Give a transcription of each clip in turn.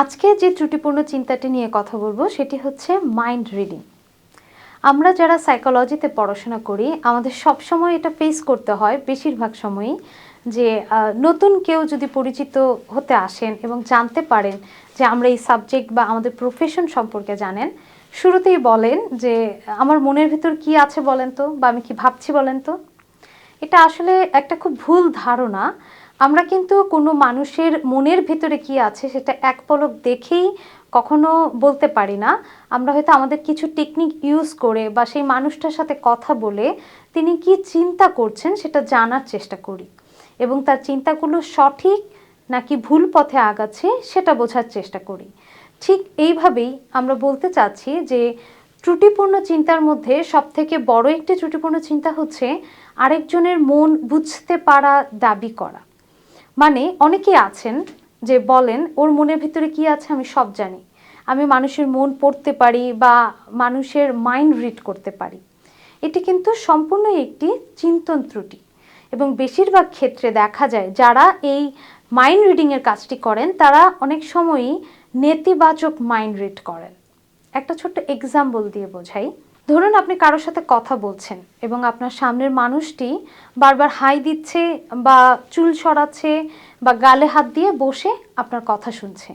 আজকে যে ত্রুটিপূর্ণ চিন্তাটি নিয়ে কথা বলব, সেটি হচ্ছে মাইন্ড রিডিং আমরা যারা সাইকোলজিতে পড়াশোনা করি, আমাদের সব সময় এটা ফেস করতে হয় বেশিরভাগ সময়ই যে নতুন কেউ যদি পরিচিত হতে আসেন এবং জানতে পারেন যে আমরা এই সাবজেক্ট বা আমাদের প্রফেশন সম্পর্কে জানেন, শুরুতেই বলেন যে, আমার মনের ভিতর কি আছে বলেন তো? বা আমি কি ভাবছি বলেন তো? এটা আসলে একটা খুব ভুল ধারণা আমরা কিন্তু কোনো মানুষের মনের ভেতরে কি আছে সেটা এক পলক দেখেই কখনো বলতে পারি না। আমরা হয়তো আমাদের কিছু টেকনিক ইউজ করে বা সেই মানুষটার সাথে কথা বলে তিনি কি চিন্তা করছেন সেটা জানার চেষ্টা করি এবং তার চিন্তাগুলো সঠিক নাকি ভুল পথে আগাচ্ছে সেটা বোঝার চেষ্টা করি। ঠিক এইভাবেই আমরা বলতে চাচ্ছি যে ত্রুটিপূর্ণ চিন্তার মধ্যে সবথেকে বড় একটি ত্রুটিপূর্ণ চিন্তা হচ্ছে আরেকজনের মন বুঝতে পারা দাবি করা। মানে অনেকেই আছেন যে বলেন, ওর মনের ভিতরে কি আছে আমি সব জানি। আমি মানুষের মন পড়তে পারি বা মানুষের মাইন্ড রিড করতে পারি। এটি কিন্তু সম্পূর্ণ একটি চিন্তন ত্রুটি। এবং বেশিরভাগ ক্ষেত্রে দেখা যায়, যারা এই মাইন্ড রিডিংয়ের কাজটি করেন, তারা অনেক সময়ই নেতিবাচক মাইন্ড রিড করেন। একটা ছোট্ট এক্সাম্পল দিয়ে বোঝাই। ধরুন আপনি কারোর সাথে কথা বলছেন এবং আপনার সামনের মানুষটি বারবার হাই দিচ্ছে বা চুল সরাচ্ছে বা গালে হাত দিয়ে বসে আপনার কথা শুনছে।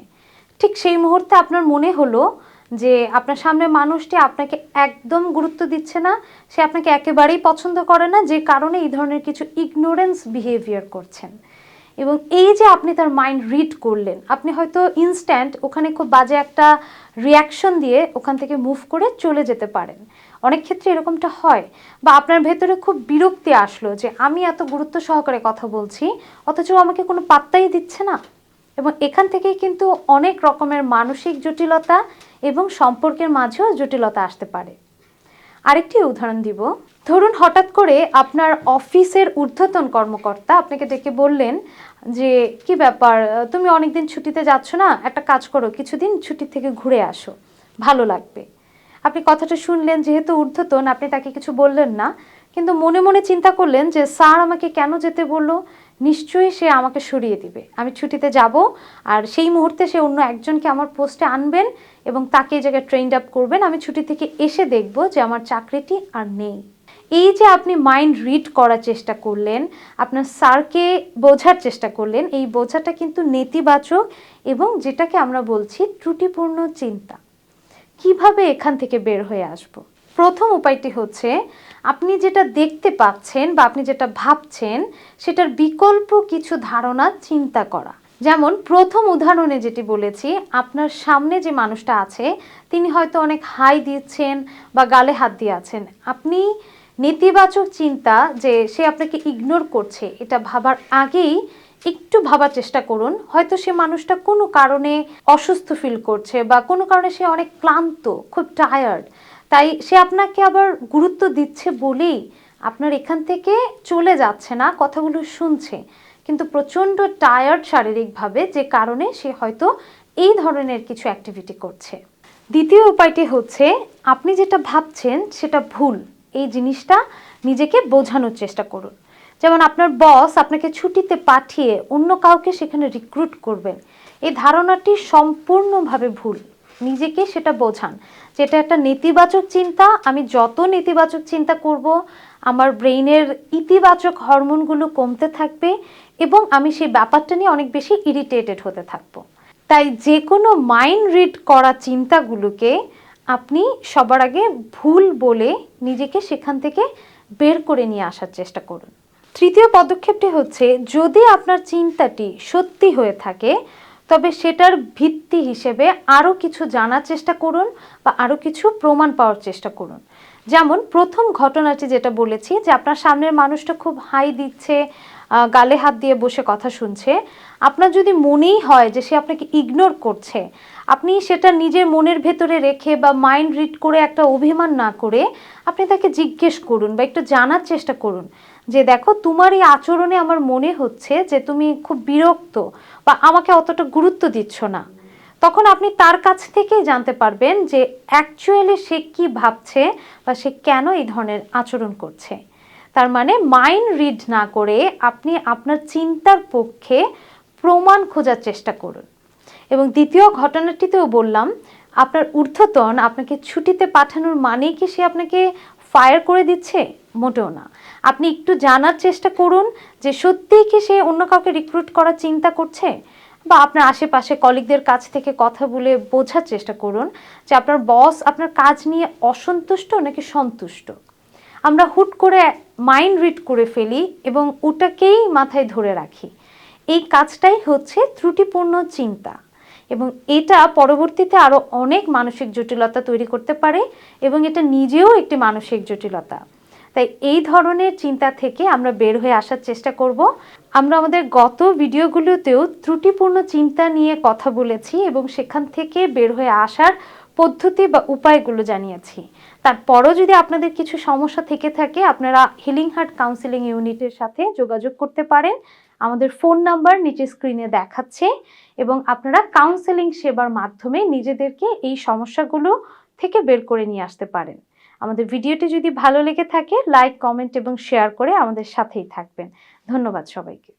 ঠিক সেই মুহূর্তে আপনার মনে হলো যে আপনার সামনের মানুষটি আপনাকে একদম গুরুত্ব দিচ্ছে না, সে আপনাকে একেবারেই পছন্দ করে না, যে কারণে এই ধরনের কিছু ইগনোরেন্স বিহেভিয়ার করছেন। এবং এই যে আপনি তার মাইন্ড রিড করলেন, আপনি হয়তো ইনস্ট্যান্ট ওখানে খুব বাজে একটা রিয়াকশন দিয়ে ওখান থেকে মুভ করে চলে যেতে পারেন। অনেক ক্ষেত্রে এরকমটা হয় বা আপনার ভেতরে খুব বিরক্তি আসলো যে আমি এত গুরুত্ব সহকারে কথা বলছি, অথচ আমাকে কোনো পাত্তাই দিচ্ছে না। এবং এখান থেকেই কিন্তু অনেক রকমের মানসিক জটিলতা এবং সম্পর্কের মাঝেও জটিলতা আসতে পারে। আরেকটি উদাহরণ দিব। ধরুন হঠাৎ করে আপনার অফিসের ঊর্ধ্বতন কর্মকর্তা আপনাকে ডেকে বললেন যে, কি ব্যাপার? তুমি অনেকদিন ছুটিতে যাচ্ছ না? একটা কাজ করো, কিছুদিন ছুটি থেকে ঘুরে আসো। ভালো লাগবে। আপনি কথাটা শুনলেন, যেহেতু ঊর্ধ্বতন, আপনি তাকে কিছু বললেন না, কিন্তু মনে মনে চিন্তা করলেন যে, স্যার আমাকে কেন যেতে বলল? নিশ্চয়ই সে আমাকে সরিয়ে দিবে। আমি ছুটিতে যাব, আর সেই মুহূর্তে সে অন্য একজনকে আমার পোস্টে আনবেন এবং তাকে এই জায়গায় ট্রেন্ড আপ করবেন। আমি ছুটি থেকে এসে দেখব যে আমার চাকরিটি আর নেই। এই যে আপনি মাইন্ড রিড করার চেষ্টা করলেন, আপনার স্যারকে বোঝার চেষ্টা করলেন, এই বোঝাটা কিন্তু নেতিবাচক এবং যেটাকে আমরা বলছি ত্রুটিপূর্ণ চিন্তা। কীভাবে এখান থেকে বের হয়ে আসব? প্রথম উপায়টি হচ্ছে, আপনি যেটা দেখতে পাচ্ছেন বা আপনি যেটা ভাবছেন, সেটার বিকল্প কিছু ধারণা চিন্তা করা। যেমন প্রথম উদাহরণে যেটি বলেছি, আপনার সামনে যে মানুষটা আছে, তিনি হয়তো অনেক হাই দিচ্ছেন বা গালে হাত দিয়ে আছেন। আপনি নেতিবাচক চিন্তা যে সে আপনাকে ইগনোর করছে, এটা ভাবার আগেই একটু ভাবার চেষ্টা করুন। হয়তো সে মানুষটা কোনো কারণে অসুস্থ ফিল করছে বা কোনো কারণে সে অনেক ক্লান্ত, খুব টায়ার্ড তাই সে আপনাকে আবার গুরুত্ব দিচ্ছে বলেই আপনার এখান থেকে চলে যাচ্ছে না, কথাগুলো শুনছে। কিন্তু প্রচণ্ড টায়ার্ড শারীরিকভাবে যে কারণে সে হয়তো এই ধরনের কিছু অ্যাক্টিভিটি করছে। দ্বিতীয় উপায়টি হচ্ছে, আপনি যেটা ভাবছেন সেটা ভুল। এই জিনিসটা নিজেকে বোঝানোর চেষ্টা করুন। যেমন আপনার বস আপনাকে ছুটিতে পাঠিয়ে অন্য কাউকে সেখানে রিক্রুট করবেন এই ধারণাটি সম্পূর্ণভাবে ভুল। নিজেকে সেটা বোঝান যেটা একটা নেতিবাচক চিন্তা, আমি যত নেতিবাচক চিন্তা করব, আমার ব্রেইনের ইতিবাচক হরমোনগুলো কমতে থাকবে এবং আমি সেই ব্যাপারটা নিয়ে অনেক বেশি ইরিটেটেড হতে থাকব। তাই যে কোনো মাইন্ড রিড করা চিন্তাগুলোকে আপনি সবার আগে ভুল বলে নিজেকে সেখান থেকে বের করে নিয়ে আসার চেষ্টা করুন। তৃতীয় পদক্ষেপটি হচ্ছে, যদি আপনার চিন্তাটি সত্যি হয়ে থাকে, তবে সেটার ভিত্তি হিসেবে আরও কিছু জানার চেষ্টা করুন বা আরও কিছু প্রমাণ পাওয়ার চেষ্টা করুন। যেমন, প্রথম ঘটনাটি যেটা বলেছি যে আপনার সামনের মানুষটা খুব হাই দিচ্ছে গালে হাত দিয়ে বসে কথা শুনছে। আপনার যদি মনেই হয় যে সে আপনাকে ইগনোর করছে, আপনি সেটা নিজের মনের ভেতরে রেখে বা মাইন্ড রিড করে একটা অভিমান না করে আপনি তাকে জিজ্ঞেস করুন বা একটু জানার চেষ্টা করুন যে, দেখো, তোমার এই আচরণে আমার মনে হচ্ছে যে তুমি খুব বিরক্ত বা আমাকে অতটা গুরুত্ব দিচ্ছ না। তখন আপনি তার কাছ থেকেই জানতে পারবেন যে অ্যাকচুয়ালি সে কি ভাবছে বা সে কেন এই ধরনের আচরণ করছে? তার মানে মাইন্ড রিড না করে আপনি আপনার চিন্তার পক্ষে প্রমাণ খোঁজার চেষ্টা করুন। এবং দ্বিতীয় ঘটনাটিতেও বললাম, আপনার ঊর্ধ্বতন আপনাকে ছুটিতে পাঠানোর মানে কি সে আপনাকে ফায়ার করে দিচ্ছে? মোটেও না। আপনি একটু জানার চেষ্টা করুন যে সত্যিই কি সে অন্য কাউকে রিক্রুট করার চিন্তা করছে? বা আপনার আশেপাশে কলিগদের কাছ থেকে কথা বলে বোঝার চেষ্টা করুন যে আপনার বস আপনার কাজ নিয়ে অসন্তুষ্ট নাকি সন্তুষ্ট? আমরা হুট করে মাইন্ড রিড করে ফেলি এবং ওটাকেই মাথায় ধরে রাখি। এই কাজটাই হচ্ছে ত্রুটিপূর্ণ চিন্তা এবং এটা পরবর্তীতে আরও অনেক মানসিক জটিলতা তৈরি করতে পারে এবং এটা নিজেও একটি মানসিক জটিলতা। তাই এই ধরনের চিন্তা থেকে আমরা বের হয়ে আসার চেষ্টা করব। আমরা আমাদের গত ভিডিওগুলোতেও ত্রুটিপূর্ণ চিন্তা নিয়ে কথা বলেছি এবং সেখান থেকে বের হয়ে আসার পদ্ধতি বা উপায়গুলো জানিয়েছি। তারপরও যদি আপনাদের কিছু সমস্যা থেকে থাকে, আপনারা হিলিং হার্ট কাউন্সিলিং ইউনিটের সাথে যোগাযোগ করতে পারেন। আমাদের ফোন নাম্বার নিচে স্ক্রিনে দেখাচ্ছে এবং আপনারা কাউন্সেলিং সেবার মাধ্যমে নিজেদেরকে এই সমস্যাগুলো থেকে বের করে নিয়ে আসতে পারেন। আমাদের ভিডিওটি যদি ভালো লেগে থাকে, লাইক, কমেন্ট এবং শেয়ার করে আমাদের সাথেই থাকবেন। ধন্যবাদ সবাইকে।